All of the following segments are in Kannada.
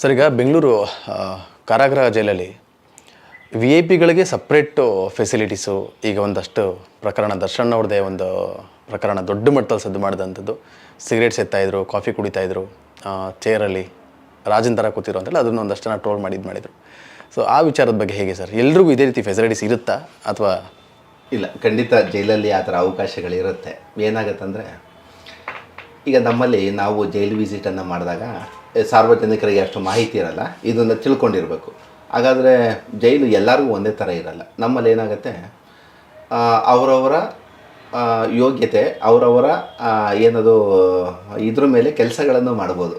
ಸರ್, ಈಗ ಬೆಂಗಳೂರು ಕಾರಾಗೃಹ ಜೈಲಲ್ಲಿ ವಿ ಐ ಪಿಗಳಿಗೆ ಸಪ್ರೇಟು ಫೆಸಿಲಿಟೀಸು ಈಗ ಒಂದಷ್ಟು ಪ್ರಕರಣ, ದರ್ಶನ್ ಅವ್ರದ್ದೇ ಒಂದು ಪ್ರಕರಣ ದೊಡ್ಡ ಮಟ್ಟದಲ್ಲಿ ಸದ್ದು ಮಾಡಿದಂಥದ್ದು. ಸಿಗರೇಟ್ಸ್ ಎತ್ತಾಯಿದ್ರು ಕಾಫಿ ಕುಡಿತಾಯಿದ್ರು ಚೇರಲ್ಲಿ ರಾಜನ್ ಥರ ಕೂತಿರೋ ಅಂತೇಳಿ ಅದನ್ನು ಒಂದಷ್ಟು ಜನ ಟ್ರೋಲ್ ಮಾಡಿದ್ದು ಮಾಡಿದರು. ಸೊ ಆ ವಿಚಾರದ ಬಗ್ಗೆ ಹೇಗೆ ಸರ್? ಎಲ್ರಿಗೂ ಇದೇ ರೀತಿ ಫೆಸಿಲಿಟೀಸ್ ಇರುತ್ತಾ ಅಥವಾ ಇಲ್ಲ, ಖಂಡಿತ ಜೈಲಲ್ಲಿ ಆ ಥರ ಅವಕಾಶಗಳಿರುತ್ತೆ. ಏನಾಗತ್ತಂದರೆ ಈಗ ನಮ್ಮಲ್ಲಿ ನಾವು ಜೈಲು ವಿಸಿಟನ್ನು ಮಾಡಿದಾಗ ಸಾರ್ವಜನಿಕರಿಗೆ ಅಷ್ಟು ಮಾಹಿತಿ ಇರಲ್ಲ. ಇದನ್ನು ತಿಳ್ಕೊಂಡಿರಬೇಕು. ಹಾಗಾದರೆ ಜೈಲು ಎಲ್ಲರಿಗೂ ಒಂದೇ ಥರ ಇರಲ್ಲ. ನಮ್ಮಲ್ಲಿ ಏನಾಗುತ್ತೆ ಅವರವರ ಯೋಗ್ಯತೆ, ಅವರವರ ಏನದು, ಇದ್ರ ಮೇಲೆ ಕೆಲಸಗಳನ್ನು ಮಾಡ್ಬೋದು.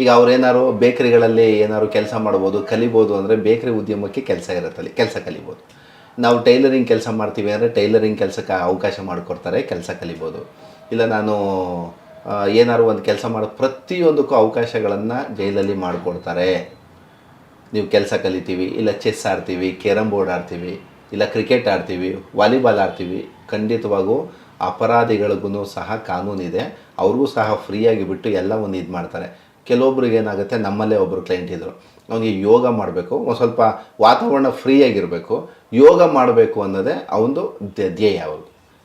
ಈಗ ಅವ್ರೇನಾದ್ರು ಬೇಕರಿಗಳಲ್ಲಿ ಏನಾದ್ರು ಕೆಲಸ ಮಾಡ್ಬೋದು, ಕಲಿಬೋದು ಅಂದರೆ ಬೇಕರಿ ಉದ್ಯಮಕ್ಕೆ ಕೆಲಸ ಇರುತ್ತಲ್ಲಿ, ಕೆಲಸ ಕಲಿಬೋದು. ನಾವು ಟೈಲರಿಂಗ್ ಕೆಲಸ ಮಾಡ್ತೀವಿ ಅಂದರೆ ಟೈಲರಿಂಗ್ ಕೆಲಸಕ್ಕೆ ಅವಕಾಶ ಮಾಡಿಕೊಡ್ತಾರೆ, ಕೆಲಸ ಕಲಿಬೋದು. ಇಲ್ಲ ನಾನು ಏನಾದ್ರು ಒಂದು ಕೆಲಸ ಮಾಡೋ ಪ್ರತಿಯೊಂದಕ್ಕೂ ಅವಕಾಶಗಳನ್ನು ಜೈಲಲ್ಲಿ ಮಾಡಿಕೊಡ್ತಾರೆ. ನೀವು ಕೆಲಸ ಕಲಿತೀವಿ, ಇಲ್ಲ ಚೆಸ್ ಆಡ್ತೀವಿ ಕೇರಮ್ ಬೋರ್ಡ್ ಆಡ್ತೀವಿ, ಇಲ್ಲ ಕ್ರಿಕೆಟ್ ಆಡ್ತೀವಿ, ವಾಲಿಬಾಲ್ ಆಡ್ತೀವಿ, ಖಂಡಿತವಾಗೂ ಅಪರಾಧಿಗಳಿಗೂ ಸಹ ಕಾನೂನಿದೆ ಅವ್ರಿಗೂ ಸಹ ಫ್ರೀಯಾಗಿ ಬಿಟ್ಟು ಎಲ್ಲ ಒಂದು ಇದು ಮಾಡ್ತಾರೆ. ಕೆಲವೊಬ್ರಿಗೆ ಏನಾಗುತ್ತೆ, ನಮ್ಮಲ್ಲೇ ಒಬ್ಬರು ಕ್ಲೈಂಟ್ ಇದ್ದರು ಅವನಿಗೆ ಯೋಗ ಮಾಡಬೇಕು, ಒಂದು ಸ್ವಲ್ಪ ವಾತಾವರಣ ಫ್ರೀಯಾಗಿರಬೇಕು ಯೋಗ ಮಾಡಬೇಕು ಅನ್ನೋದೇ ಅವನದು ಧ್ಯೇಯ ಅವರು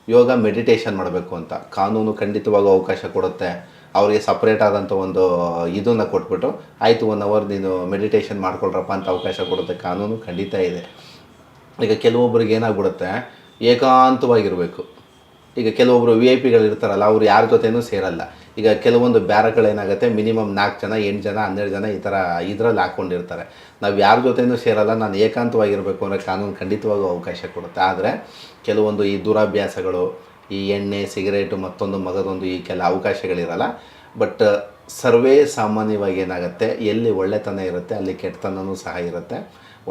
ಯೋಗ ಮೆಡಿಟೇಷನ್ ಮಾಡಬೇಕು ಅಂತ. ಕಾನೂನು ಖಂಡಿತವಾಗೂ ಅವಕಾಶ ಕೊಡುತ್ತೆ. ಅವರಿಗೆ ಸಪ್ರೇಟ್ ಆದಂಥ ಒಂದು ಇದನ್ನು ಕೊಟ್ಬಿಟ್ಟು, ಆಯಿತು ಒನ್ ಅವರ್ ನೀನು ಮೆಡಿಟೇಷನ್ ಮಾಡ್ಕೊಳ್ರಪ್ಪ ಅಂತ ಅವಕಾಶ ಕೊಡುತ್ತೆ. ಕಾನೂನು ಖಂಡಿತ ಇದೆ. ಈಗ ಕೆಲವೊಬ್ಬರಿಗೆ ಏನಾಗ್ಬಿಡುತ್ತೆ, ಏಕಾಂತವಾಗಿರಬೇಕು. ಈಗ ಕೆಲವೊಬ್ಬರು ವಿ ಐ ಪಿಗಳು ಇರ್ತಾರಲ್ಲ ಅವ್ರು ಯಾರ ಜೊತೆನೂ ಸೇರಲ್ಲ. ಈಗ ಕೆಲವೊಂದು ಬ್ಯಾರಗಳೇನಾಗುತ್ತೆ ಮಿನಿಮಮ್ ನಾಲ್ಕು ಜನ, ಎಂಟು ಜನ, ಹನ್ನೆರಡು ಜನ ಈ ಥರ ಇದರಲ್ಲಿ ಹಾಕ್ಕೊಂಡಿರ್ತಾರೆ. ನಾವು ಯಾರ ಜೊತೆನೂ ಸೇರಲ್ಲ, ನಾನು ಏಕಾಂತವಾಗಿರಬೇಕು ಅಂದರೆ ಕಾನೂನು ಖಂಡಿತವಾಗೂ ಅವಕಾಶ ಕೊಡುತ್ತೆ. ಆದರೆ ಕೆಲವೊಂದು ಈ ದುರಾಭ್ಯಾಸಗಳು, ಈ ಎಣ್ಣೆ, ಸಿಗರೇಟು, ಮತ್ತೊಂದು ಮಗದೊಂದು ಈ ಕೆಲ ಅವಕಾಶಗಳಿರಲ್ಲ. ಬಟ್ ಸರ್ವೇ ಸಾಮಾನ್ಯವಾಗಿ ಏನಾಗುತ್ತೆ, ಎಲ್ಲಿ ಒಳ್ಳೆತನ ಇರುತ್ತೆ, ಅಲ್ಲಿ ಕೆಟ್ಟತನವೂ ಸಹ ಇರುತ್ತೆ.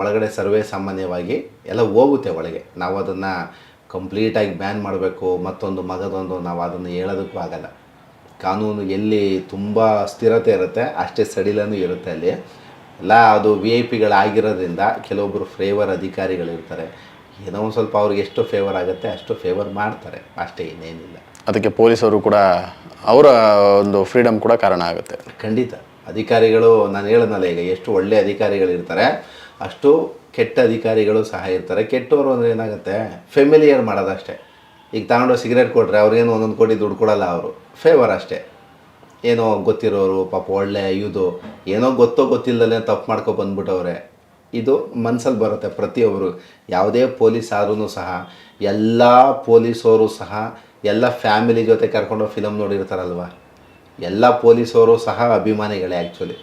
ಒಳಗಡೆ ಸರ್ವೇ ಸಾಮಾನ್ಯವಾಗಿ ಎಲ್ಲ ಹೋಗುತ್ತೆ ಒಳಗೆ. ನಾವು ಅದನ್ನು ಕಂಪ್ಲೀಟಾಗಿ ಬ್ಯಾನ್ ಮಾಡಬೇಕು ಮತ್ತೊಂದು ಮಗದೊಂದು ನಾವು ಅದನ್ನು ಹೇಳೋದಕ್ಕೂ ಆಗಲ್ಲ. ಕಾನೂನು ಎಲ್ಲಿ ತುಂಬ ಸ್ಥಿರತೆ ಇರುತ್ತೆ ಅಷ್ಟೇ ಸಡಿಲನೂ ಇರುತ್ತೆ ಅಲ್ಲಿ. ಎಲ್ಲ ಅದು ವಿ ಐ ಪಿಗಳಾಗಿರೋದ್ರಿಂದ ಕೆಲವೊಬ್ಬರು ಫೇವರ್ ಅಧಿಕಾರಿಗಳಿರ್ತಾರೆ. ಏನೋ ಒಂದು ಸ್ವಲ್ಪ ಅವ್ರಿಗೆ ಎಷ್ಟು ಫೇವರ್ ಆಗುತ್ತೆ ಅಷ್ಟು ಫೇವರ್ ಮಾಡ್ತಾರೆ ಅಷ್ಟೇ ಇನ್ನೇನಿಲ್ಲ. ಅದಕ್ಕೆ ಪೊಲೀಸರು ಕೂಡ ಅವರ ಒಂದು ಫ್ರೀಡಮ್ ಕೂಡ ಕಾರಣ ಆಗುತ್ತೆ. ಖಂಡಿತ. ಅಧಿಕಾರಿಗಳು, ನಾನು ಹೇಳೋದಲ್ಲ ಈಗ ಎಷ್ಟು ಒಳ್ಳೆಯ ಅಧಿಕಾರಿಗಳಿರ್ತಾರೆ, ಅಷ್ಟು ಕೆಟ್ಟ ಅಧಿಕಾರಿಗಳು ಸಹ ಇರ್ತಾರೆ. ಕೆಟ್ಟವರು ಅಂದರೆ ಏನಾಗುತ್ತೆ? ಫೆಮಿಲಿಯರ್ ಮಾಡೋದಷ್ಟೇ. ಈಗ ತಗೊಂಡು ಸಿಗರೇಟ್ ಕೊಟ್ಟರೆ ಅವ್ರಿಗೇನು ಒಂದೊಂದು ಕೋಟಿ ದುಡ್ಡು ಕೊಡಲ್ಲ ಅವರು. ಫೇವರ್ ಅಷ್ಟೇ. ಏನೋ ಗೊತ್ತಿರೋರು, ಪಾಪ ಒಳ್ಳೆ ಇದು ಏನೋ ಗೊತ್ತೋ ಗೊತ್ತಿಲ್ಲದಲ್ಲೇ ತಪ್ಪು ಮಾಡ್ಕೊ ಬಂದ್ಬಿಟ್ಟವ್ರೆ. ಇದು ಮನಸ್ಸಲ್ಲಿ ಬರುತ್ತೆ ಪ್ರತಿಯೊಬ್ಬರು ಯಾವುದೇ ಪೊಲೀಸ್ ಆದ್ರೂ ಸಹ, ಎಲ್ಲ ಪೊಲೀಸವರು ಸಹ, ಎಲ್ಲ ಫ್ಯಾಮಿಲಿ ಜೊತೆ ಕರ್ಕೊಂಡು ಫಿಲಮ್ ನೋಡಿರ್ತಾರಲ್ವ? ಎಲ್ಲ ಪೊಲೀಸವರು ಸಹ ಅಭಿಮಾನಿಗಳೇ ಆ್ಯಕ್ಚುಲಿ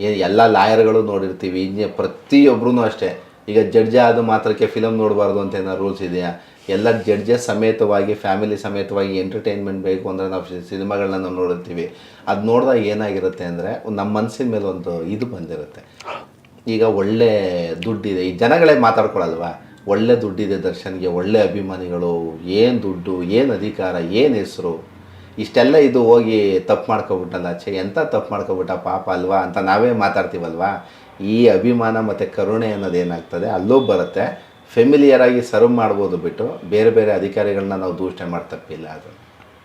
ಏನು ಎಲ್ಲ ಲಾಯರ್ಗಳು ನೋಡಿರ್ತೀವಿ ಇಂಜಿನಿಯರ್ ಪ್ರತಿಯೊಬ್ಬರೂ ಅಷ್ಟೇ. ಈಗ ಜಡ್ಜ್ ಆದ ಮಾತ್ರಕ್ಕೆ ಫಿಲಮ್ ನೋಡಬಾರ್ದು ಅಂತ ಏನೋ ರೂಲ್ಸ್ ಇದೆಯಾ? ಎಲ್ಲ ಜಡ್ಜಸ್ ಸಮೇತವಾಗಿ ಫ್ಯಾಮಿಲಿ ಸಮೇತವಾಗಿ ಎಂಟರ್ಟೈನ್ಮೆಂಟ್ ಬೇಕು ಅಂದರೆ ನಾವು ಸಿನಿಮಾಗಳನ್ನ ನಾವು ನೋಡಿರ್ತೀವಿ. ಅದು ನೋಡಿದಾಗ ಏನಾಗಿರುತ್ತೆ ಅಂದರೆ ನಮ್ಮ ಮನಸ್ಸಿನ ಮೇಲೆ ಒಂದು ಇದು ಬಂದಿರುತ್ತೆ. ಈಗ ಒಳ್ಳೆ ದುಡ್ಡಿದೆ. ಈ ಜನಗಳೇ ಮಾತಾಡ್ಕೊಳಲ್ವಾ? ಒಳ್ಳೆ ದುಡ್ಡಿದೆ ದರ್ಶನ್ಗೆ, ಒಳ್ಳೆ ಅಭಿಮಾನಿಗಳು, ಏನು ದುಡ್ಡು, ಏನು ಅಧಿಕಾರ, ಏನು ಹೆಸರು? ಇಷ್ಟೆಲ್ಲ ಇದು ಹೋಗಿ ತಪ್ಪು ಮಾಡ್ಕೊಬಿಟ್ಟಲ್ಲ, ಛೇ ಎಂಥ ತಪ್ಪು ಮಾಡ್ಕೊಬಿಟ್ಟ ಪಾಪ ಅಲ್ವಾ ಅಂತ ನಾವೇ ಮಾತಾಡ್ತೀವಲ್ವಾ? ಈ ಅಭಿಮಾನ ಮತ್ತು ಕರುಣೆ ಅನ್ನೋದು ಏನಾಗ್ತದೆ? ಅಲ್ಲೂ ಬರುತ್ತೆ. ಫೆಮಿಲಿಯರಾಗಿ ಸರ್ವ್ ಮಾಡ್ಬೋದು ಬಿಟ್ಟು ಬೇರೆ ಬೇರೆ ಅಧಿಕಾರಿಗಳನ್ನ ನಾವು ದೂಷಣೆ ಮಾಡಿ ತಪ್ಪಿಲ್ಲ ಅದು.